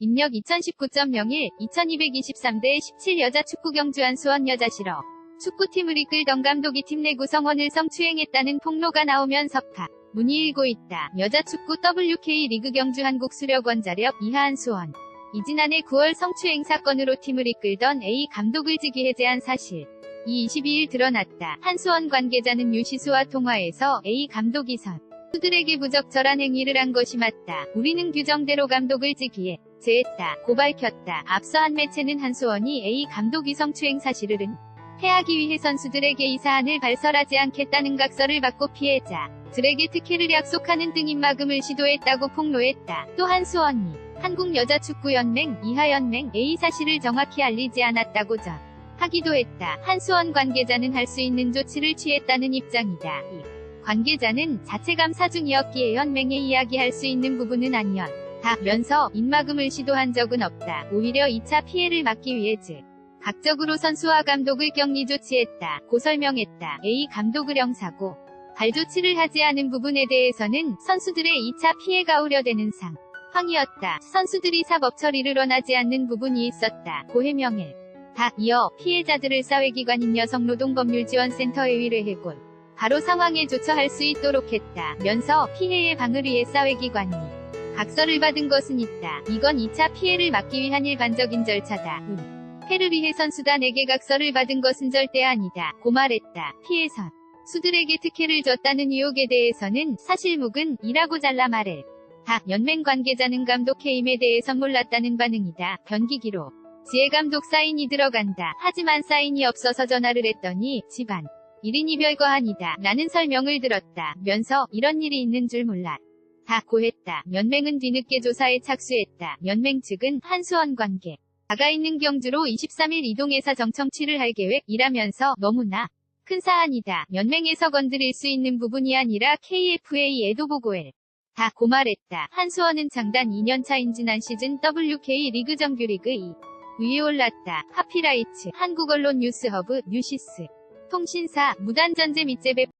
입력 2019.01, 2223대 17 여자 축구 경주 한 수원 여자 실업. 축구팀을 이끌던 감독이 팀 내 구성원을 성추행했다는 폭로가 나오면서 파. 문이 일고 있다. 여자 축구 WK 리그 경주 한국 수력원 자력 이하한 수원. 이 지난해 9월 성추행 사건으로 팀을 이끌던 A 감독을 직위 해제한 사실. 이 22일 드러났다. 한수원 관계자는 유시수와 통화에서 A 감독이 선. 수들에게 부적절한 행위를 한 것이 맞다. 우리는 규정대로 감독을 직위해 제했다. 고 밝혔다. 앞서 한 매체는 한수원이 A 감독 이 성추행 사실을 은폐하기 위해 선수들에게 이 사안을 발설하지 않겠다는 각서를 받고 피해자 들에게 특혜를 약속하는 등 입막음을 시도했다고 폭로했다. 또 한 수원이 한국여자축구연맹 이하연맹 A 사실을 정확히 알리지 않았다고 전 하기도 했다. 한수원 관계자는 할 수 있는 조치를 취했다는 입장이다. 이 관계자는 자체 감사 중이었기에 연맹에 이야기할 수 있는 부분은 아니었. 다 면서 입막음을 시도한 적은 없다. 오히려 2차 피해를 막기 위해 즉 각적으로 선수와 감독을 격리 조치했다. 고 설명했다. A 감독을 형사고 발조치를 하지 않은 부분에 대해서는 선수들의 2차 피해가 우려되는 상. 황이었다. 선수들이 사법 처리를 원하지 않는 부분이 있었다. 고 해명해. 다 이어 피해자들을 사회기관인 여성노동법률지원센터에 의뢰해곤 바로 상황에 조처할 수 있도록 했다. 면서 피해의 방을 위해 사회기관이 각서를 받은 것은 있다. 이건 2차 피해를 막기 위한 일반적인 절차다. 음. 위해 선수단에게 각서를 받은 것은 절대 아니다. 고 말했다. 피해선. 수들에게 특혜를 줬다는 의혹에 대해서는 사실무근 이라고 잘라 말해. 다 연맹 관계자는 감독 해임에 대해서 몰랐다는 반응이다. 변기기로. 지혜 감독 사인이 들어간다. 하지만 사인이 없어서 전화를 했더니 집안. 1인이 별거 아니다. 라는 설명을 들었다. 면서 이런 일이 있는 줄 몰랐. 다 고했다. 연맹은 뒤늦게 조사에 착수했다. 연맹 측은 한수원 관계. 다가 있는 경주로 23일 이동해서 정청취를 할 계획이라면서 너무나 큰 사안이다. 연맹에서 건드릴 수 있는 부분이 아니라 KFA에도 보고해. 다 고말했다. 한수원은 장단 2년차인 지난 시즌 WK 리그 정규리그 2. 위에 올랐다. 하피라이츠, 한국언론 뉴스허브, 뉴시스. 통신사, 무단전제 밑재배